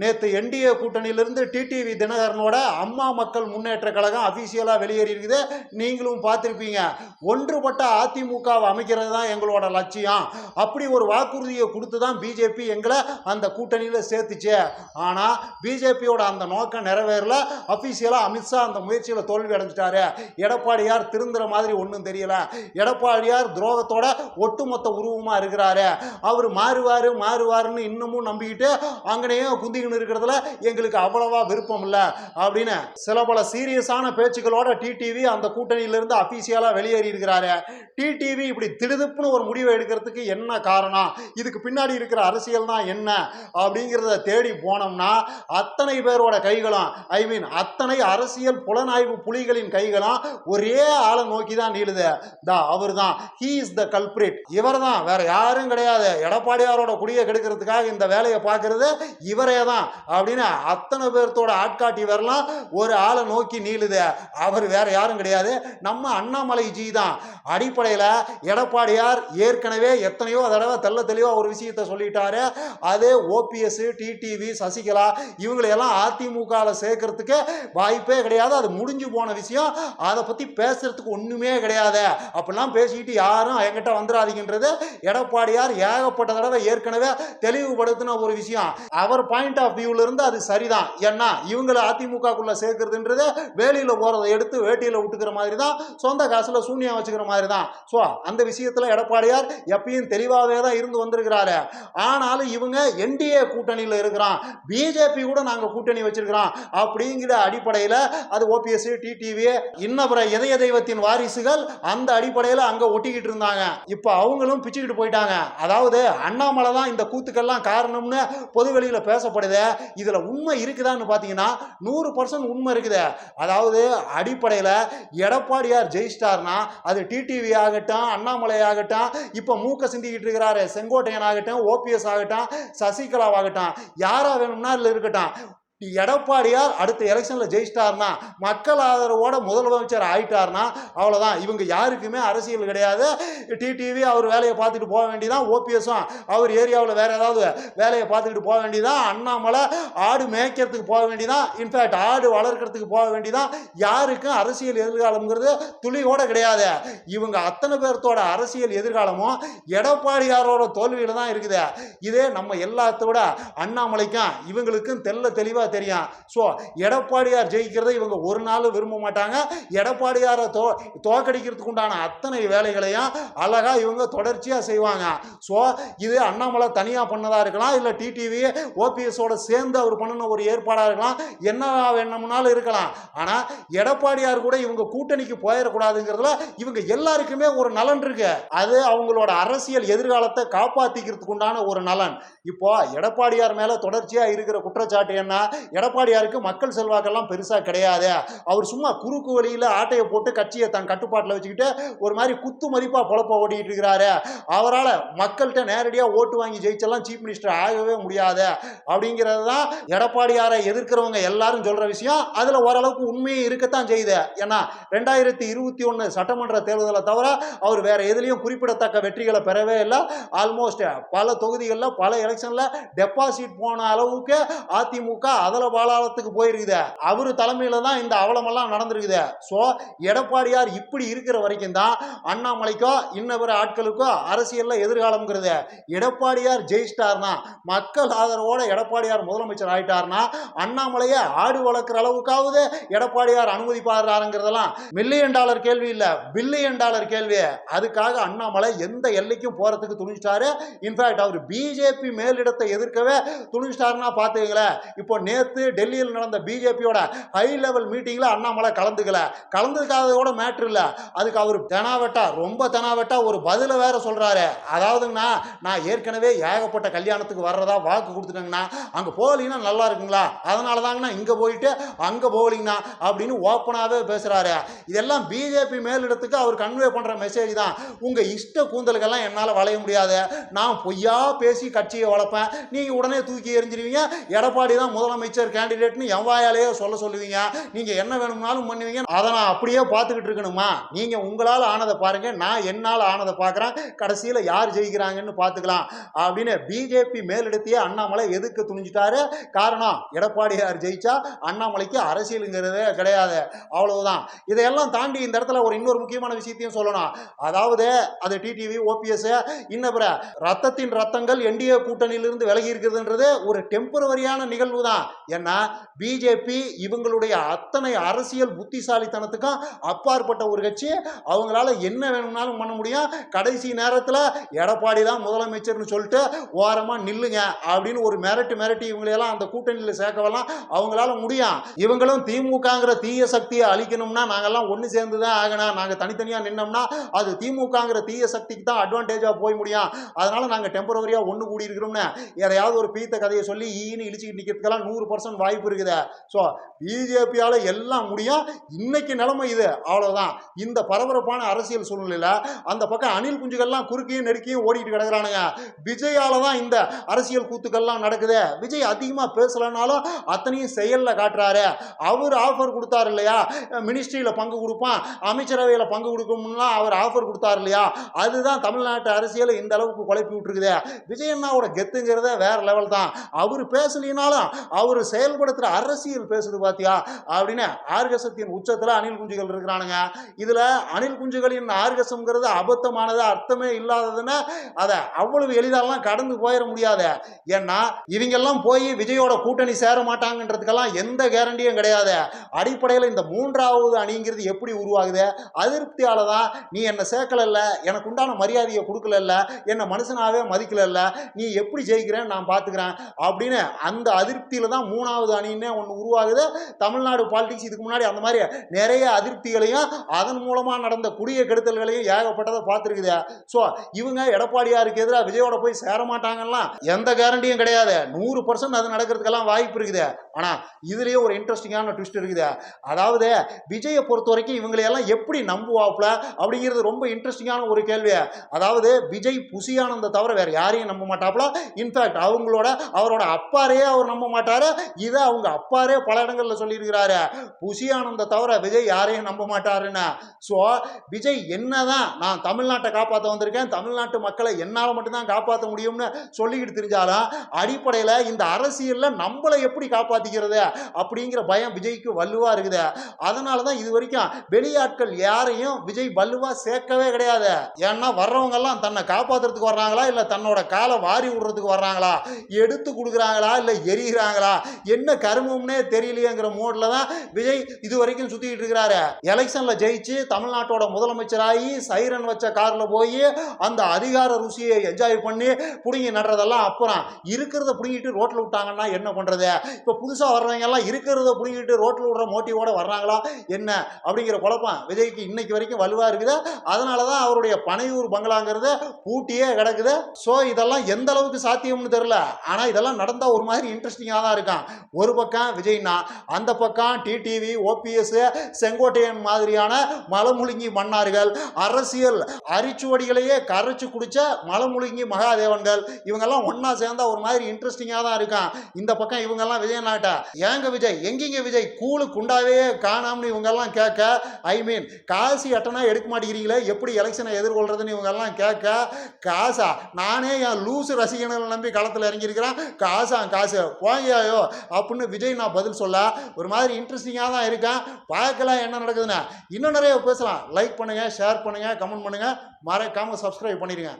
நேற்று என்டிஏ கூட்டணியிலிருந்து டிடிவி தினகரனோட அம்மா மக்கள் முன்னேற்ற கழகம் அஃபிஷியலாக வெளியேறி இருக்குது நீங்களும் பார்த்துருப்பீங்க. ஒன்றுபட்ட அதிமுகவை அமைக்கிறது தான் எங்களோட லட்சியம். அப்படி ஒரு வாக்குறுதியை கொடுத்து தான் பிஜேபி எங்களை அந்த கூட்டணியில் சேர்த்துச்சு. ஆனால் பிஜேபியோட அந்த நோக்கம் நிறைவேறல. அஃபிஷியலாக அமித்ஷா அந்த முயற்சியில் தோல்வி அடைஞ்சிட்டாரு. எடப்பாடியார் திருந்துற மாதிரி ஒன்றும் தெரியல. எடப்பாடியார் துரோகத்தோட ஒட்டுமொத்த உருவமாக இருக்கிறாரு. அவர் மாறுவார் மாறுவாருன்னு இன்னமும் நம்பிக்கிட்டு அங்கனையும் குந்தி குந்திக்கிட்டு இருக்கிறதுல எங்களுக்கு அவ்வளவா விருப்பம் இல்லை அப்படின்னு சில பல சீரியஸான பேச்சுக்களோட டிடிவி அந்த கூட்டணியிலிருந்து அஃபீஷியலாக வெளியேறி இருக்கிறாரு. டிடிவி இப்படி திடுதுப்புன்னு ஒரு முடிவை எடுக்கிறதுக்கு என்ன காரணம்? இதுக்கு பின்னாடி இருக்கிற அரசியல் தான் என்ன? அப்படிங்கிறத தேடி போனோம்னா அத்தனை பேரோட கைகளும் ஐ மீன் அத்தனை அரசியல் புலனாய்வு புலிகளின் கைகளும் ஒரே ஆளை நோக்கி தான் நீளுது. தா அவர் தான் ஹீ இஸ் த கல்பிரிட் இவர் தான் வேற யாரும் கிடையாது. எடப்பாடியாரோட குடியை கெடுக்கிறதுக்காக இந்த வேலையை பார்க்கறது இவரே தான். அப்படின்னு அத்தனை பேர்த்தோட ஆட்காட்டி வரலாம். ஒரு ஆளை நோக்கி நீளுது. அவர் வேற யாரும் கிடையாது. நம்ம அண்ணாமலை ஜி தான். அடிப்படையில் எடப்பாடியார் ஏற்கனவே எத்தனையோ தடவை தெள்ள தெளிவாக ஒரு விஷயத்த சொல்லிட்டாரு. அது ஓபிஎஸ் டிடிவி சசிகலா இவங்களையெல்லாம் அதிமுகவில் சேர்க்கறதுக்கு வாய்ப்பே கிடையாது. அது முடிஞ்சு போன விஷயம். அதை பற்றி பேசுறதுக்கு ஒன்றுமே கிடையாது. அப்படிலாம் பேசிக்கிட்டு யாரும் என்கிட்ட வந்துடாதீங்கன்றது எடப்பாடியார் ஏகப்பட்ட தடவை ஏற்கனவே தெளிவுபடுத்தின ஒரு விஷயம். அவர் பாயிண்ட் ஆஃப் வியூல இருந்து அது சரிதான். ஏன்னா இவங்களை அதிமுகக்குள்ள சேர்க்கறதுன்றது வேலியில போறதை எடுத்து வேட்டியில விட்டுக்கிற மாதிரி தான் சொந்த காசுல சூன்யம் வச்சுக்கிற மாதிரி தான் ஸோ அந்த விஷயத்துல எடப்பாடியார் எப்பயும் தெளிவாகவே தான் இருந்து வந்திருக்கிறாரு. ஆனாலும் இவங்க என்டிஏ கூட்டணியில் இருக்கிறான். பிஜேபி கூட நாங்கள் கூட்டணி வச்சிருக்கிறோம். அப்படிங்கிற அடிப்படையில் அது ஓபிஎஸ் டிடிவி இன்னப்புற இதய தெய்வத்தின் வாரிசுகள் அந்த அடிப்படையில் அங்கே ஒட்டிக்கிட்டு இருந்தாங்க. இப்போ அவங்களும் பிச்சுக்கிட்டு போயிட்டாங்க. அதாவது அண்ணாமலை தான் இந்த கூத்துக்கெல்லாம் காரணம்னு பொதுவெளியில் பேசப்படுது. இதில் உண்மை இருக்குதான்னு பார்த்தீங்கன்னா நூறு பர்சன்ட் உண்மை இருக்குது. அதாவது அடிப்படையில் எடப்பாடியார் ஜெயிச்சிட்டார்னா அது டிடிவி ஆகட்டும் அண்ணாமலை ஆகட்டும் இப்போ மூக்க சிந்திக்கிட்டு இருக்கிறாரு செங்கோட்டையன் ஆகட்டும் ஓபிஎஸ் ஆகட்டும் சசிகலாவாகட்டும் யாராக வேணும்னா இதில் இருக்கட்டும். எடப்பாடியார் அடுத்த எலெக்ஷனில் ஜெயிச்சிட்டார்னா மக்கள் ஆதரவோட முதலமைச்சர் ஆயிட்டார்னா அவ்வளோதான் இவங்க யாருக்குமே அரசியல் கிடையாது. டிடிவி அவர் வேலையை பார்த்துட்டு போக வேண்டியதான் ஓபிஎஸும் அவர் ஏரியாவில் வேறு ஏதாவது வேலையை பார்த்துக்கிட்டு போக வேண்டியதான் அண்ணாமலை ஆடு மேய்க்கிறதுக்கு போக வேண்டியதான் இன்ஃபேக்ட் ஆடு வளர்க்கறதுக்கு போக வேண்டியதான் யாருக்கும் அரசியல் எதிர்காலம்ங்கிறது துளியோட கிடையாது. இவங்க அத்தனை பேர்த்தோட அரசியல் எதிர்காலமும் எடப்பாடியாரோட தோல்வியில் தான் இருக்குது. இதே நம்ம எல்லாத்தோட அண்ணாமலைக்கும் இவங்களுக்கும் தெல்ல தெளிவாக தெரியும்? ஸோ எடப்பாடியார் ஜெயிக்கிறதை இவங்க ஒரு நாள் விரும்ப மாட்டாங்க. எடப்பாடியாரை தோ தோக்கடிக்கிறதுக்கு உண்டான அத்தனை வேலைகளையும் அழகாக இவங்க தொடர்ச்சியாக செய்வாங்க. ஸோ இது அண்ணாமலை தனியாக பண்ணதாக இருக்கலாம் இல்லை டிடிவி ஓபிஎஸோட சேர்ந்து அவர் பண்ணின ஒரு ஏற்பாடாக இருக்கலாம் என்ன வேணும்னாலும் இருக்கலாம். ஆனால் எடப்பாடியார் கூட இவங்க கூட்டணிக்கு போயிடக்கூடாதுங்கிறதுல இவங்க எல்லாருக்குமே ஒரு நலன் இருக்கு. அது அவங்களோட அரசியல் எதிர்காலத்தை காப்பாற்றிக்கிறதுக்கு உண்டான ஒரு நலன். இப்போ எடப்பாடியார் மேலே தொடர்ச்சியாக இருக்கிற குற்றச்சாட்டு என்ன? எடப்பாடியாருக்கு மக்கள் செல்வாக்கெல்லாம் பெருசாக கிடையாது. அவர் சும்மா குறுக்கு வழியில் ஆட்டையை போட்டு கட்சியை தன் கட்டுப்பாட்டில் வச்சுக்கிட்டு ஒரு மாதிரி குத்து மதிப்பாக பொழப்ப ஓட்டிகிட்டு இருக்கிறாரு. அவரால் மக்கள்கிட்ட நேரடியாக ஓட்டு வாங்கி ஜெயிச்செல்லாம் சீஃப் மினிஸ்டர் ஆகவே முடியாது. அப்படிங்கிறது தான் எடப்பாடியாரை எதிர்க்கிறவங்க எல்லாரும் சொல்கிற விஷயம். அதில் ஓரளவுக்கு உண்மையை இருக்கத்தான் செய்யுது. ஏன்னா ரெண்டாயிரத்தி இருபத்தி ஒன்று சட்டமன்ற தேர்தலை தவிர அவர் வேற எதுலேயும் குறிப்பிடத்தக்க வெற்றிகளை பெறவே இல்லை. ஆல்மோஸ்ட் பல தொகுதிகளில் பல எலெக்ஷனில் டெபாசிட் போன அளவுக்கு அதிமுக அதல பாலாளத்துக்கு போயிருக்குது. அவர் தலைமையில தான் இந்த அவலமெல்லாம் நடந்திருக்குது. ஸோ எடப்பாடியார் இப்படி இருக்கிற வரைக்கும் தான் அண்ணாமலைக்கோ இன்ன பிற ஆட்களுக்கோ அரசியலில் எதிர்காலம்ங்கிறது. எடப்பாடியார் ஜெயிச்சிட்டார்னா மக்கள் ஆதரவோட எடப்பாடியார் முதலமைச்சர் ஆயிட்டார்னா அண்ணாமலையை ஆடு வளர்க்குற அளவுக்காவது எடப்பாடியார் அனுமதிப்பாருங்கிறதெல்லாம் மில்லியன் டாலர் கேள்வி இல்லை. பில்லியன் டாலர் கேள்வி. அதுக்காக அண்ணாமலை எந்த எல்லைக்கும் போகிறதுக்கு துணிச்சிட்டாரு இன்ஃபேக்ட் அவர் பிஜேபி மேலிடத்தை எதிர்க்கவே துணிச்சிட்டாருன்னா பார்த்துக்கங்களேன் இப்போ நேற்று டெல்லியில் நடந்த பிஜேபியோட ஹை லெவல் மீட்டிங்கில் அண்ணாமலை கலந்துக்கல. கலந்துக்காத கூட மேட்ரு இல்லை. அதுக்கு அவர் தெனாவட்டா ரொம்ப தெனாவட்டா ஒரு பதிலை வேற சொல்கிறாரு அதாவதுங்கண்ணா நான் ஏற்கனவே ஏகப்பட்ட கல்யாணத்துக்கு வர்றதா வாக்கு கொடுத்துட்டேங்கண்ணா. அங்கே போகலீங்கன்னா நல்லா இருக்குங்களா? அதனால தாங்கண்ணா இங்கே போயிட்டு அங்கே போகலீங்கண்ணா அப்படின்னு ஓப்பனாகவே பேசுகிறாரு இதெல்லாம் பிஜேபி மேலிடத்துக்கு அவர் கன்வே பண்ணுற மெசேஜ் தான். உங்கள் இஷ்ட கூந்தலுக்கெல்லாம் என்னால் வளைய முடியாது. நான் பொய்யா பேசி கட்சியை வளர்ப்பேன். நீங்கள் உடனே தூக்கி எறிஞ்சிருவீங்க. எடப்பாடி தான் முதலமைச்சர். முதலமைச்சர் கேண்டிடேட்னு என் வாயாலேயே சொல்ல சொல்லுவீங்க. நீங்கள் என்ன வேணும்னாலும் பண்ணுவீங்க. அதை நான் அப்படியே பார்த்துக்கிட்டு இருக்கணுமா? நீங்கள் உங்களால் ஆனதை பாருங்க. நான் என்னால் ஆனதை பார்க்குறேன். கடைசியில் யார் ஜெயிக்கிறாங்கன்னு பார்த்துக்கலாம். அப்படின்னு பிஜேபி மேலிடத்தையே அண்ணாமலை எதுக்கு துணிஞ்சிட்டாரு? காரணம் எடப்பாடியார் ஜெயிச்சா அண்ணாமலைக்கு அரசியலுங்கிறதே கிடையாது. அவ்வளவுதான். இதையெல்லாம் தாண்டி இந்த இடத்துல ஒரு இன்னொரு முக்கியமான விஷயத்தையும் சொல்லணும். அதாவது அது டிடிவி ஓபிஎஸ் இன்னும் பிற ரத்தத்தின் ரத்தங்கள் என்டிஏ கூட்டணியிலிருந்து விலகி இருக்கிறதுன்றது ஒரு டெம்பரவரியான நிகழ்வு தான் ஏன்னா பிஜேபி இவங்களுடைய அத்தனை அரசியல் புத்திசாலித்தனத்துக்கும் அப்பாற்பட்ட ஒரு கட்சி. அவங்களால என்ன வேணும்னாலும் பண்ண முடியும். கடைசி நேரத்தில் எடப்பாடி தான் முதலமைச்சர்னு சொல்லிட்டு ஓரமாக நில்லுங்க அப்படின்னு ஒரு மிரட்டு மிரட்டி இவங்களையெல்லாம் அந்த கூட்டணியில் சேர்க்கவெல்லாம் அவங்களால முடியும். இவங்களும் திமுகங்கிற தீய சக்தியை அழிக்கணும்னா நாங்கள்லாம் ஒன்று சேர்ந்து தான் ஆகணும். நாங்கள் தனித்தனியாக நின்னோம்னா அது திமுகங்கிற தீய சக்திக்கு தான் அட்வான்டேஜாக போய் முடியும். அதனால நாங்கள் டெம்பரவரியாக ஒன்று கூடி இருக்கிறோம்னு எதையாவது ஒரு பீத்த கதையை சொல்லி ஈன்னு இழிச்சிக்கிட்டு நிற்கிறதுக்கெல்லாம் நூறு பர்சன்ட் வாய்ப்பு இருக்குது. ஸோ பிஜேபியால் எல்லாம் முடியும். இன்னைக்கு நிலைமை இது. அவ்வளோதான் இந்த பரபரப்பான அரசியல் சூழ்நிலையில் அந்த பக்கம் அணில் குஞ்சுகள்லாம் குறுக்கையும் நெருக்கியும் ஓடிட்டு கிடக்குறானுங்க. விஜயால தான் இந்த அரசியல் கூத்துக்கள்லாம் நடக்குது. விஜய் அதிகமாக பேசலைனாலும் அத்தனையும் செயலில் காட்டுறாரு. அவர் ஆஃபர் கொடுத்தாரு இல்லையா? மினிஸ்ட்ரியில் பங்கு கொடுப்பான். அமைச்சரவையில் பங்கு கொடுக்கணும்லாம் அவர் ஆஃபர் கொடுத்தாரு இல்லையா? அதுதான் தமிழ்நாட்டு அரசியல் இந்த அளவுக்கு குழப்பி விட்டுருக்குது. விஜயண்ணாவோட கெத்துங்கிறத வேற லெவல் தான். அவர் பேசலினாலும் அவர் செயல்படுத்துகிற அரசியல் பேசுது பாத்தியா? அப்படின்னு ஆர்கசத்தின் உச்சத்தில் அணில் குஞ்சுகள் இருக்கிறானுங்க. இதில் அணில் குஞ்சுகளின் ஆர்கசம்ங்கிறது அபத்தமானது அர்த்தமே இல்லாததுன்னா அதை அவ்வளவு எளிதாலாம் கடந்து போயிட முடியாது. ஏன்னா இவங்கெல்லாம் போய் விஜயோட கூட்டணி சேர மாட்டாங்கன்றதுக்கெல்லாம் எந்த கேரண்டியும் கிடையாது. அடிப்படையில் இந்த மூன்றாவது அணிங்கிறது எப்படி உருவாகுது? அதிருப்தியால தான் நீ என்னை சேர்க்கலல்ல எனக்கு உண்டான மரியாதையை கொடுக்கலல்ல என்னை மனுஷனாவே மதிக்கலல்ல நீ எப்படி ஜெயிக்கிறேன்னு நான் பார்த்துக்கிறேன் அப்படின்னு அந்த அதிருப்தியில தான் மூணாவது அணின்னே ஒன்று உருவாகுது. தமிழ்நாடு பாலிடிக்ஸ் இதுக்கு முன்னாடி அந்த மாதிரி நிறைய அதிருப்திகளையும் அதன் மூலமாக நடந்த குடிய கெடுத்தல்களையும் ஏகப்பட்டதை பார்த்துருக்குது. ஸோ இவங்க எடப்பாடியாருக்கு எதிராக விஜயோட போய் சேர மாட்டாங்கலாம் எந்த கேரண்டியும் கிடையாது. நூறு பர்சன்ட் அது நடக்கிறதுக்கெல்லாம் வாய்ப்பு இருக்குது. ஆனால் இதுலேயே ஒரு இன்ட்ரெஸ்டிங்கான ட்விஸ்ட் இருக்குது. அதாவது விஜயை பொறுத்த வரைக்கும் இவங்களையெல்லாம் எப்படி நம்புவாப்புல அப்படிங்கிறது ரொம்ப இன்ட்ரெஸ்டிங்கான ஒரு கேள்வி. அதாவது விஜய் புசியானந்த தவிர வேற யாரையும் நம்ப மாட்டாப்புல. இன்ஃபேக்ட் அவங்களோட அவரோட அப்பாரையே அவர் நம்ப மாட்டார். இதை அவங்க அப்பாரே பல இடங்களில் சொல்லியிருக்கிறாரு. புஷியானந்த தவிர விஜய் யாரையும் நம்ப மாட்டாருன்னு. ஸோ விஜய் என்னதான் நான் தமிழ்நாட்டை காப்பாற்ற வந்திருக்கேன் தமிழ்நாட்டு மக்களை என்னால் மட்டும்தான் காப்பாற்ற முடியும்னு சொல்லிக்கிட்டு தெரிஞ்சாலும் அடிப்படையில் இந்த அரசியலில் நம்மளை எப்படி காப்பாற்றிக்கிறது அப்படிங்கிற பயம் விஜய்க்கு வலுவாக இருக்குது. அதனால தான் இது வரைக்கும் வெளியாட்கள் யாரையும் விஜய் வலுவாக சேர்க்கவே கிடையாது. ஏன்னா வர்றவங்கெல்லாம் தன்னை காப்பாத்துறதுக்கு வர்றாங்களா? இல்லை தன்னோட காலை வாரி விடுறதுக்கு வர்றாங்களா? எடுத்து கொடுக்குறாங்களா? இல்லை எரிகிறாங்களா என்ன கருமம்னே தெரியலையேங்கிற மோட்ல தான் விஜய் இது வரைக்கும் சுத்திட்டு இருக்கிறாரு. எலெக்ஷன்ல ஜெயிச்சு தமிழ்நாட்டோட முதலமைச்சராகி சைரன் வச்ச கார்ல போய் அந்த அதிகார ருசியை என்ஜாய் பண்ணி புடுங்கி நடுறதெல்லாம் அப்புறம் இருக்கிறத பிடுங்கிட்டு ரோட்ல விட்டாங்கன்னா என்ன பண்றது? இப்போ புதுசா வர்றவங்க எல்லாம் இருக்கிறத பிடுங்கிட்டு ரோட்ல விடுற மோட்டிவோட வர்றாங்களா? என்ன? அப்படிங்கிற குழப்பம் விஜய்க்கு இன்னைக்கு வரைக்கும் வலுவா இருக்குது. அதனால தான் அவருடைய பனையூர் பங்களாங்கிறது பூட்டியே கிடக்குது. ஸோ இதெல்லாம் எந்த அளவுக்கு சாத்தியம்னு தெரியல. ஆனால் இதெல்லாம் நடந்தால் ஒரு மாதிரி இன்ட்ரெஸ்டிங்காக தான் இருக்கான். ஒரு பக்கம் விஜய்னா அந்த பக்கம் டிடிவி ஓபிஎஸ் செங்கோட்டையன் மாதிரியான மலமுழுங்கி மன்னார்கள் அரசியல் அரிச்சுவடிகளையே கரைச்சு குடிச்ச மலமுழுங்கி மகாதேவன்கள் இவங்கெல்லாம் ஒன்றா சேர்ந்தா ஒரு மாதிரி இன்ட்ரெஸ்டிங்காக தான் இருக்கான். இந்த பக்கம் இவங்கெல்லாம் விஜய் நாட்டா ஏங்க விஜய் எங்கீங்க விஜய்? கூழு குண்டாவே காணாம்னு இவங்கெல்லாம் கேட்க ஐ மீன் காசு எட்டனா எடுக்க மாட்டேங்கிறீங்களே? எப்படி எலெக்ஷனை எதிர்கொள்றதுன்னு இவங்கெல்லாம் கேட்க காசா நானே என் லூசு ரசிகர்களை நம்பி களத்தில் இறங்கியிருக்கிறேன். காசா காசு போங்கயோ அப்படின்னு விஜய் நான் பதில் சொல்ல ஒரு மாதிரி இன்ட்ரெஸ்டிங்காக தான் இருக்கேன். பார்க்கலாம் என்ன நடக்குதுன்னு. இன்னும் நிறைய பேசலாம். லைக் பண்ணுங்கள் ஷேர் பண்ணுங்கள் கமெண்ட் பண்ணுங்கள் மறக்காமல் சப்ஸ்கிரைப் பண்ணிடுங்க.